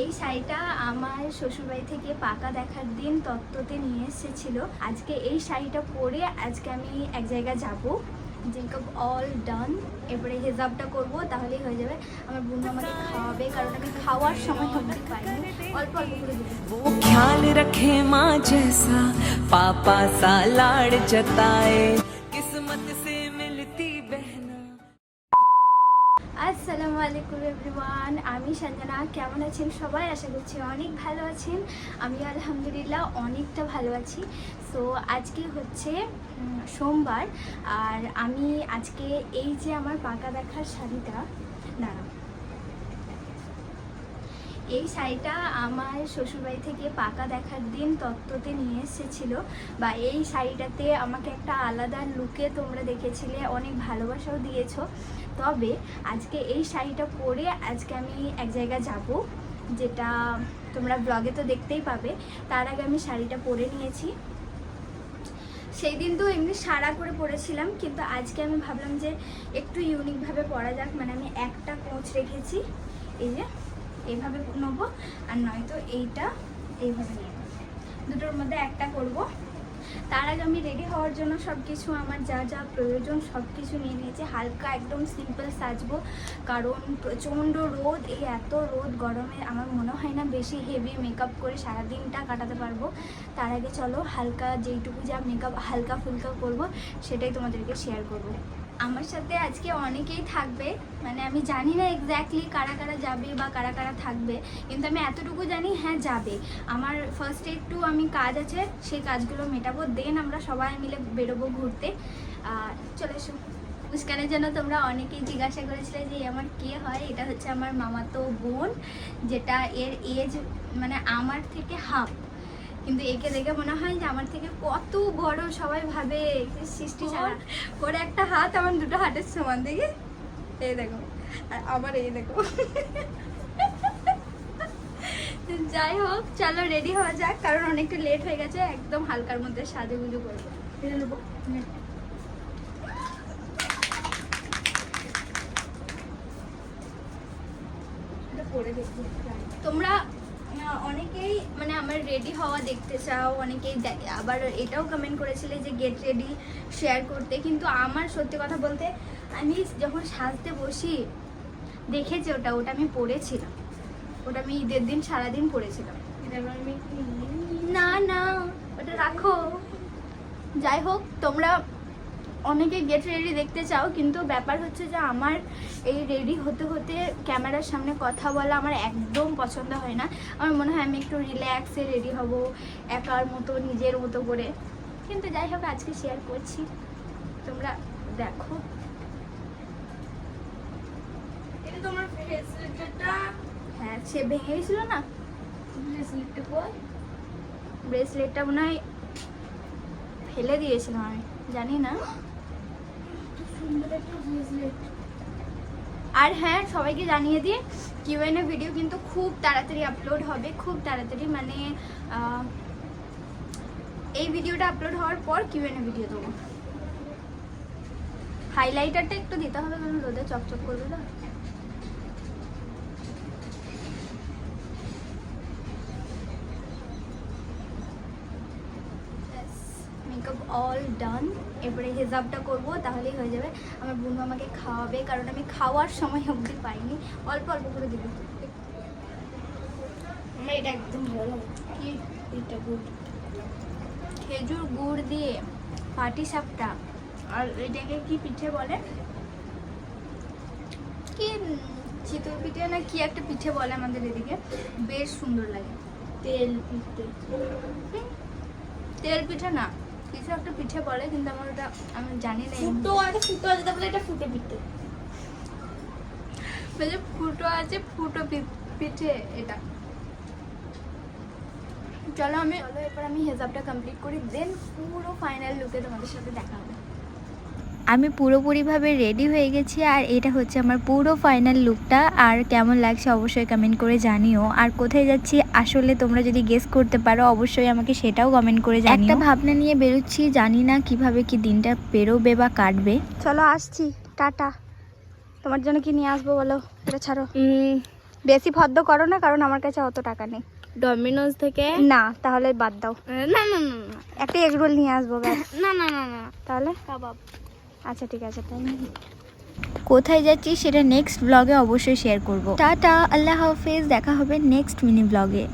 এই শাড়িটা আমার শ্বশুরবাড়ি থেকে পাকা দেখার দিন তত্ত্বতে নিয়ে এসেছিল আজকে এই শাড়িটা পরে আজকে আমি এক জায়গায় যাব মেকআপ অল ডান এরপরে হেজাবটা করব তাহলেই হয়ে যাবে আমার বোন আমাকে খাওয়াবে কারণ আমি খাওয়ার সময় অবধি পাইনি অল্প অল্প করে দেবে वो ख्याल रखे माँ जैसा पापा सा लाड़ जताए আলাইকুম এভরিওয়ান, আমি সঞ্জনা। কেমন আছেন সবাই? আশা করছি অনেক ভালো আছেন। আমি আলহামদুলিল্লাহ অনেকটা ভালো আছি। সো আজকে হচ্ছে সোমবার। আর আমি আজকে এই যে আমার পাকা দেখার শাড়িটা, দাঁড়াও। এই শাড়িটা আমার শ্বশুরবাড়ি থেকে পাকা দেখার দিন তত্ত্বতে নিয়ে এসেছিল বা এই শাড়িটাতে আমাকে একটা আলাদা লুকে তোমরা দেখেছিলে, অনেক ভালোবাসাও দিয়েছ। তবে আজকে এই শাড়িটা পরে আজকে আমি এক জায়গায় যাব, যেটা তোমরা ব্লগে তো দেখতেই পাবে। তার আগে আমি শাড়িটা পরে নিয়েছি। সেই দিন তো এমনি সারা করে পরেছিলাম, কিন্তু আজকে আমি ভাবলাম যে একটু ইউনিকভাবে পরা যাক। মানে আমি একটা কোচ রেখেছি, এই যে এইভাবে নেব, আর নয়তো এইটা এইভাবে নেব। দুটোর মধ্যে একটা করব। তার আগে আমি রেডি হওয়ার জন্য সব কিছু আমার যা যা প্রয়োজন সব কিছু নিয়ে নিয়েছি। হালকা একদম সিম্পল সাজবো, কারণ প্রচণ্ড রোদ, এই এত রোদ গরমে আমার মনে হয় না বেশি হেভি মেকআপ করে সারাদিনটা কাটাতে পারব। তার আগে চলো হালকা যেইটুকু যা মেকআপ হালকা ফুলকা করব, সেটাই তোমাদেরকে শেয়ার করব। আমার সাথে আজকে অনেকেই থাকবে। মানে আমি জানি না এক্স্যাক্টলি কারা কারা যাবে বা কারা কারা থাকবে, কিন্তু আমি এতটুকু জানি হ্যাঁ যাবে। আমার ফার্স্টে একটু আমি কাজ আছে, সেই কাজগুলো মেটাবো দেন আমরা সবাই মিলে বেরোবো ঘুরতে। আর চলে এসো। মুস্কানের জন্য তোমরা অনেকেই জিজ্ঞাসা করেছিলে যে আমার কে হয়? এটা হচ্ছে আমার মামাতো বোন, যেটা এর এজ মানে আমার থেকে হাফ কিন্তু একে দেখে মনে হয় যে আমার থেকে কত বড় সবাই ভাবে সৃষ্টি ছাড়া। ওর একটা হাত আমার দুটো হাতের সমান দেখে? এই দেখো। আর আবার এই দেখো। যাই হোক চলো রেডি হওয়া যাক কারণ অনেকটা লেট হয়ে গেছে একদম হালকার মধ্যে সাজে গুজু করব। তোমরা অনেকেই মানে আমার রেডি হওয়া দেখতে চাও অনেকেই আবার এটাও কমেন্ট করেছিলে যে গেট রেডি শেয়ার করতে কিন্তু আমার সত্যি কথা বলতে আমি যখন সাজতে বসি দেখেছি ওটা ওটা আমি পড়েছিলাম। ওটা আমি ঈদের দিন সারাদিন পড়েছিলাম। না না ওটা রাখো। যাই হোক তোমরা অনেকে গেট রেডি দেখতে চাও কিন্তু ব্যাপার হচ্ছে যে আমার এই রেডি হতে হতে ক্যামেরার সামনে কথা বলা আমার একদম পছন্দ হয় না। আমার মনে হয় আমি একটু রিল্যাক্সে রেডি হব একার মতো নিজের মতো করে। কিন্তু যাই হোক আজকে শেয়ার করছি। তোমরা দেখো। তোমার হ্যাঁ সে না? কই ব্রেসলেটটা মনে হয় ফেলে দিয়েছিলাম আমি জানি না। আর হ্যাঁ সবাইকে জানিয়ে দিয়ে কিউএনএ ভিডিও কিন্তু খুব তাড়াতাড়ি আপলোড হবে, খুব তাড়াতাড়ি। মানে এই ভিডিওটা আপলোড হওয়ার পর কিউএনএ ভিডিও দেবো। হাইলাইটারটা একটু দিতে হবে, কারণ রোদে চকচক করবে না মেকআপ অল ডান এরপরে হেজাবটা করব, তাহলেই হয়ে যাবে। আমার বোন আমাকে খাওয়াবে, কারণ আমি খাওয়ার সময় অবধি পাইনি। অল্প অল্প করে দিবে। এটা একদম ভালো। খেজুর গুড় দিয়ে পাটি সাপটা। আর এটাকে কি পিঠে বলে? কি চিতই পিঠে না কি একটা পিঠে বলে আমাদের এদিকে? বেশ সুন্দর লাগে। তেল পিঠে। তেল পিঠে না। কিছু একটা পিঠে বলে কিন্তু আমার ওটা আমি জানি না ফুটো আছে ফুটো আছে তাহলে এটা ফুটো পিঠে। ফুটো আছে ফুটো পিঠে এটা। চলো আমি চলো এরপর আমি হেজাবটা কমপ্লিট করি দেন পুরো ফাইনাল লুকে তোমাদের সাথে দেখা হবে। আমি পুরোপুরিভাবে রেডি হয়ে গেছি আর এটা হচ্ছে আমার পুরো ফাইনাল লুকটা আর কেমন লাগছে অবশ্যই কমেন্ট করে জানিও। আর কোথায় যাচ্ছি আসলে তোমরা যদি গেস করতে পারো অবশ্যই আমাকে সেটাও কমেন্ট করে জানিও। একটা ভাবনা নিয়ে বেরোচ্ছি জানি না কীভাবে কি দিনটা পেরোবে বা কাটবে। চলো আসছি টাটা। তোমার জন্য কি নিয়ে আসব বলো? এটা ছাড়ো। বেশি ফদ্দ করো না কারণ আমার কাছে অত টাকা নেই। ডমিনোজ থেকে? না তাহলে বাদ দাও। না না না একটা এগরোল নিয়ে আসব না না না না। তাহলে? কাবাব। আচ্ছা ঠিক আছে, তাই কোথায় যাচ্ছি সেটা নেক্সট ব্লগে অবশ্যই শেয়ার করব। টাটা, আল্লাহ হাফেজ, দেখা হবে নেক্সট মিনি ব্লগে